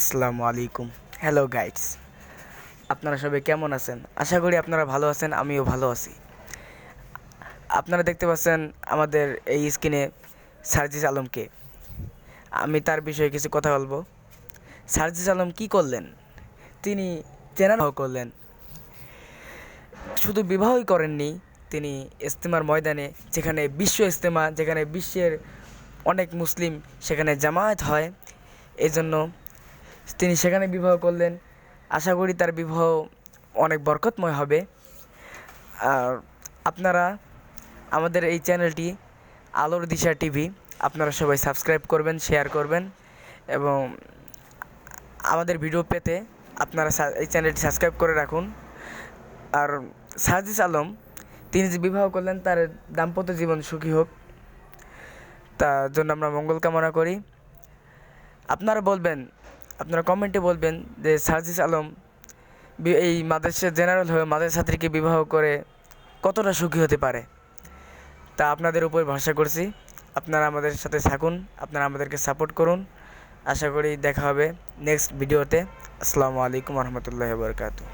আসসালামু আলাইকুম। Hello guides আপনারা সবাই কেমন আছেন? আশা করি আপনারা ভালো আছেন, আমিও ভালো আছি। আপনারা দেখতে পাচ্ছেন আমাদের এই স্ক্রিনে সার্জিস আলমকে। আমি তার বিষয়ে কিছু কথা বলব। সার্জিস আলম কি করলেন? তিনি চেনার করলেন। শুধু বিবাহই করেননি, তিনি ইস্তেমার ময়দানে, যেখানে বিশ্ব ইস্তেমা, যেখানে বিশ্বের অনেক মুসলিম, সেখানে জামায়াত হয়। এই জন্য তিনি সেখানে বিবাহ করলেন। আশা করি তার বিবাহ অনেক বরকতময় হবে। আর আপনারা আমাদের এই চ্যানেলটি আলোর দিশা টিভি, আপনারা সবাই সাবস্ক্রাইব করবেন, শেয়ার করবেন এবং আমাদের ভিডিও পেতে আপনারা এই চ্যানেলটি সাবস্ক্রাইব করে রাখুন। আর সাজিস আলম, তিনি যে বিবাহ করলেন তার দাম্পত্য জীবন সুখী হোক, তার জন্য আমরা মঙ্গল কামনা করি। আপনারা বলবেন আপনারা কমেন্টে বলবেন যে সার্জিস আলম এই মাদ্রাসা জেনারেল হয়ে মাদ্রাসা ছাত্রীকে বিবাহ করে কতটা সুখী হতে পারে? তা আপনাদের উপর ভরসা করছি। আপনারা আমাদের সাথে থাকুন, আপনারা আমাদেরকে সাপোর্ট করুন। আশা করি দেখা হবে নেক্সট ভিডিওতে আসসালামু আলাইকুম রহমতুল্লাহ বরকাতু